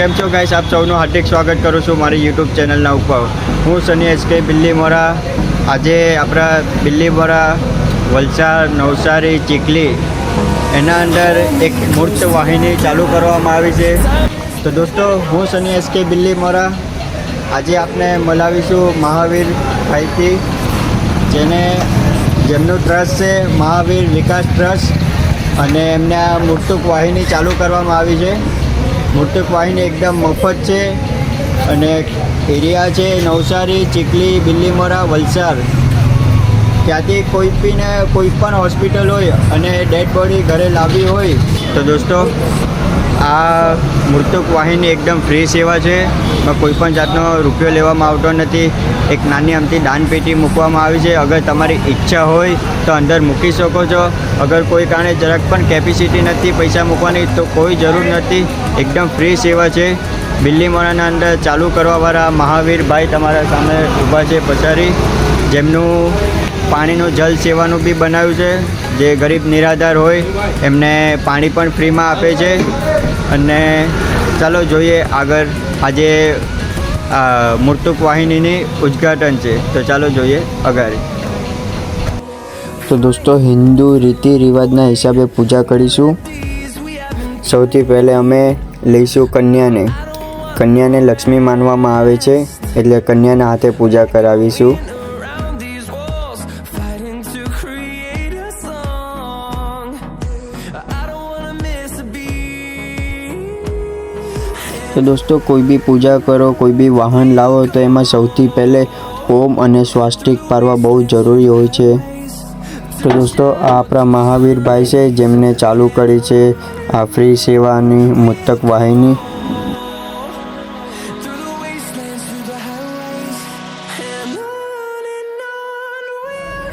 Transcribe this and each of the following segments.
કેમ છો ગાઈસ આપ સૌનું હાર્દિક સ્વાગત કરું છું મારી યુટ્યુબ ચેનલના ઉપર. હું સની એસકે, બિલ્લી મોરા. આજે આપણા બિલ્લી મોરા, વલસાડ, નવસારી, ચીખલી, એના અંદર એક મૂર્ત વાહિની ચાલુ કરવામાં આવી છે. તો દોસ્તો, હું સની એસકે, બિલ્લી મોરા. આજે આપને મલાવીશું મહાવીર ભાઈથી, જેને જેમનું ટ્રસ્ટ છે, મહાવીર વિકાસ ટ્રસ્ટ અને એમને આ મૂર્તુક વાહિની ચાલુ કરવામાં આવી છે. મૂર્તુક વાહિની એકદમ મફત છે. અને એરિયા છે નવસારી, ચીખલી, બિલ્લીમોરા, વલસાડ. ત્યાંથી કોઈ બીને કોઈ પણ હોસ્પિટલ હોય અને ડેડ બોડી ઘરે લાવી હોય તો દોસ્તો આ મૃતક વાહિની એકદમ ફ્રી સેવા છે. કોઈ પણ જાતનો રૂપિયો લેવામાં આવતો નથી. એક નાની અમથી દાનપેટી મૂકવામાં આવી છે. અગર તમારી ઈચ્છા હોય તો અંદર મૂકી શકો છો. અગર કોઈ કારણે જરાક પણ કેપેસિટી નથી પૈસા મૂકવાની તો કોઈ જરૂર નથી. એકદમ ફ્રી સેવા છે. બિલ્લીમોરાના અંદર ચાલુ કરવાવાળા મહાવીરભાઈ તમારા સામે ઊભા છે પચારી. જેમનું પાણીનું જલ સેવાનું બી બનાવ્યું છે. જે ગરીબ નિરાધાર હોય, એમને પાણી પણ ફ્રીમાં આપે છે. અને ચાલો જોઈએ આગળ, આજે મૂર્તુક વાહિનીની ઉદ્ઘાટન છે. તો ચાલો જોઈએ આગળ તો દોસ્તો, હિન્દુ રીતિ રિવાજના હિસાબે પૂજા કરીશું. સૌથી પહેલે અમે લઈશું કન્યાને. કન્યાને લક્ષ્મી માનવામાં આવે છે, એટલે કન્યાના હાથે પૂજા કરાવીશું. તો દોસ્તો, કોઈ બી પૂજા કરો, કોઈ બી વાહન લાવો, તો એમાં સૌથી પહેલે ઓમ અને સ્વાસ્તિક પાડવા બહુ જરૂરી હોય છે. તો દોસ્તો, આ આપણા મહાવીરભાઈ છે, જેમને ચાલુ કરી છે આ ફ્રી સેવાની મૃતક વાહિની.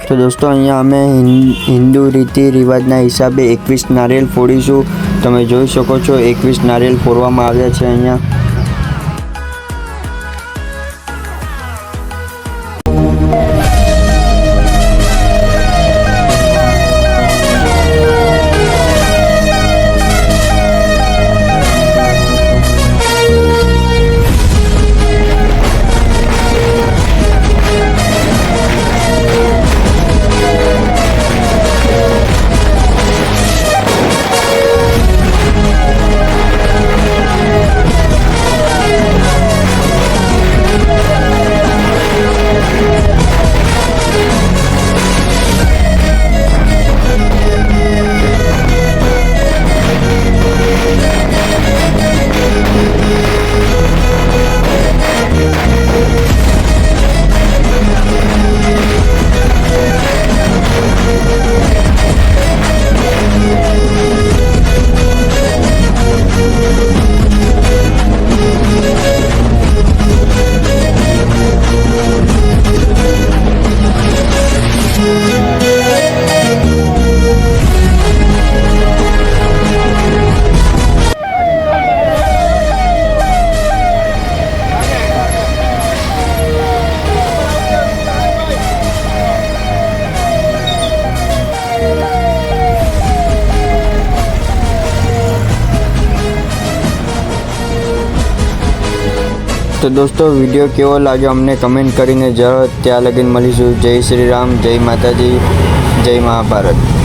તો દોસ્તો, અહીંયા અમે હિન- હિન્દુ રીતિ રિવાજના હિસાબે એકવીસ નારિયેલ ફોડીશું. તમે જોઈ શકો છો, એકવીસ નારિયેલ ફોડવામાં આવ્યા છે અહીંયા. તો દોસ્તો વીડિયો કેવો લાગ્યો અમને કમેન્ટ કરીને જરૂર ત્યાં લગીને મળીશું. જય શ્રી રામ, જય માતાજી, જય મહાભારત.